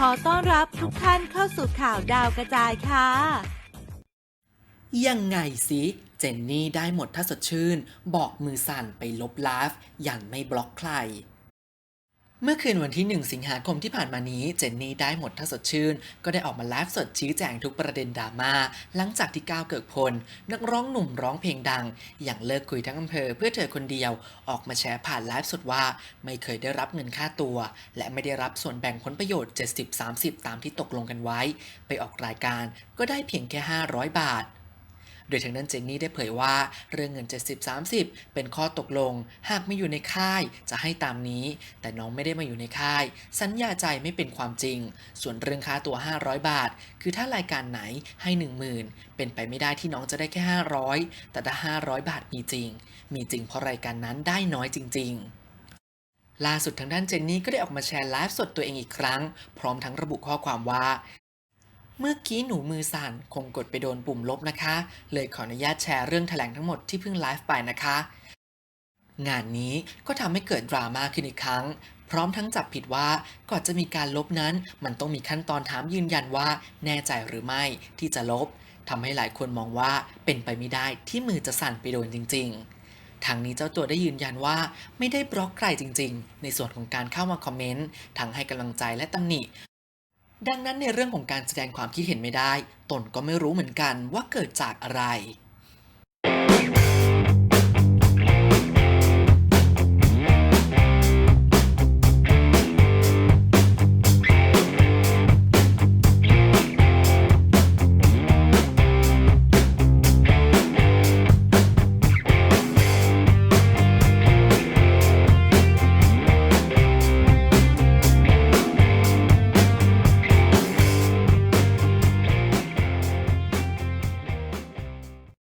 ขอต้อนรับทุกท่านเข้าสู่ข่าวดาวกระจายค่ะ ยังไงสิเจนนี่ได้หมดถ้าสดชื่น บอกมือสั่นไปลบไลฟ์อย่างไม่บล็อกใคร เมื่อคืนวันที่ 1 สิงหาคมที่ผ่านมานี้ เจนนี่ได้หมดถ้าสดชื่น ก็ได้ออกมาไลฟ์สดชี้แจงทุกประเด็นดราม่าหลังจากที่ก้าวเกิดพล นักร้องหนุ่มร้องเพลงดัง อย่างเลิกคุยทั้งอำเภอเพื่อเธอคนเดียว ออกมาแชร์ผ่านไลฟ์สดว่า ไม่เคยได้รับเงินค่าตัว และไม่ได้รับส่วนแบ่งผลประโยชน์ 70-30 ตามที่ตกลงกันไว้ ไปออกรายการก็ได้เพียงแค่ 500 บาท โดยทางด้านเจนนี่ได้เผยว่าเรื่องเงิน 70-30 เป็นข้อตกลง หากไม่อยู่ในค่ายจะให้ตามนี้ แต่น้องไม่ได้มาอยู่ในค่าย สัญญาใจไม่เป็นความจริง ส่วนเรื่องค่าตัว 500 บาท คือถ้ารายการไหนให้ 10,000 เป็นไปไม่ได้ที่น้องจะได้แค่ 500 แต่ถ้า 500 บาทมีจริง มีจริงเพราะรายการนั้นได้น้อยจริง ๆล่าสุดทางด้านเจนนี่ก็ได้ออกมาแชร์ไลฟ์สดตัวเองอีกครั้ง พร้อมทั้งระบุข้อความว่า เมื่อกี้หนูมือสั่นคงกดไปโดนปุ่มลบนะคะ เลยขออนุญาตแชร์เรื่องแถลงทั้งหมดที่เพิ่งไลฟ์ไปนะคะ งานนี้ก็ทำให้เกิดดราม่าขึ้นอีกครั้ง พร้อมทั้งจับผิดว่าก่อนจะมีการลบนั้น มันต้องมีขั้นตอนถามยืนยันว่า แน่ใจหรือไม่ที่จะลบทำให้หลายคนมองว่าเป็นไปไม่ได้ที่มือจะสั่นไปโดนจริง ๆทางนี้เจ้าตัวได้ยืนยันว่าไม่ได้บล็อกใครจริง ๆ ในส่วนของการเข้ามาคอมเมนต์ทั้งให้กำลังใจและตำหนิ ดังนั้นในเรื่องของการแสดงความคิดเห็นไม่ได้ ตนก็ไม่รู้เหมือนกันว่าเกิดจากอะไร